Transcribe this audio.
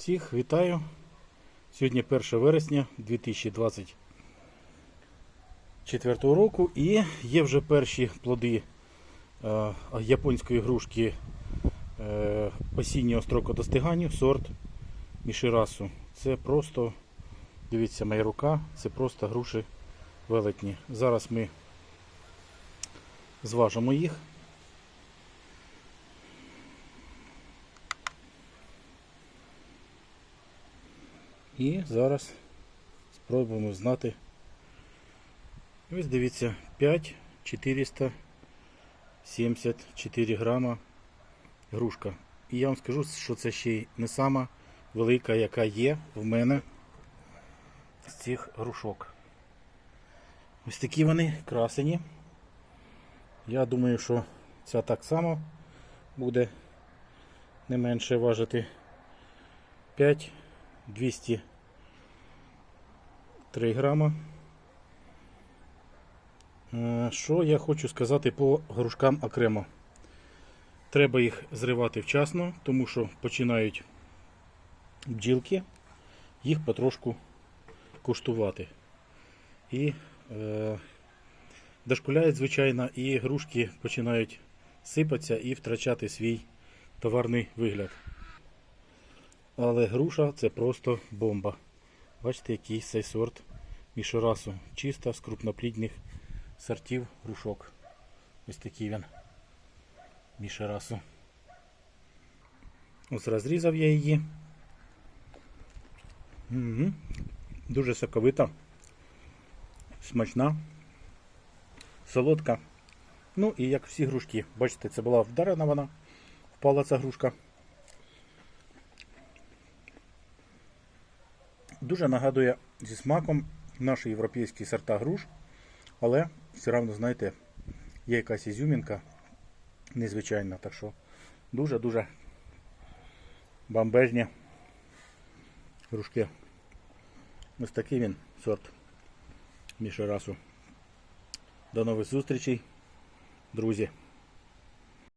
Всіх вітаю. Сьогодні 1 вересня 2024 року і є вже перші плоди е, японської грушки е, осіннього строку достиганню, сорт Міширасу. Це просто, дивіться, моя рука, це просто груші велетні. Зараз ми зважимо їх. І зараз спробуємо знати. Ось дивіться, 5 474 грама грушка. І я вам скажу, що це ще й не сама велика, яка є в мене з цих грушок. Ось такі вони красені. Я думаю, що ця так само буде не менше важити 5 203 грама. Е, Що я хочу сказати по грушкам окремо. Треба їх зривати вчасно, тому що починають бджілки їх потрошку куштувати. І е, дошкуляють, звичайно, і грушки починають сипатися і втрачати свій товарний вигляд. Але груша це просто бомба. Бачите, який цей сорт мішорасу. Чиста з крупноплідних сортів грушок. Ось такий він. Мішорасу. Ось розрізав я її. Угу. Дуже соковита, смачна, солодка. Ну і як всі грушки. Бачите, це була вдарена вона, впала ця грушка. Дуже нагадує зі смаком наші європейські сорта груш, але все одно, знаєте, є якась ізюмінка незвичайна. Так що дуже-дуже бомбежні грушки. Ось такий він сорт мішерасу. До нових зустрічей, друзі!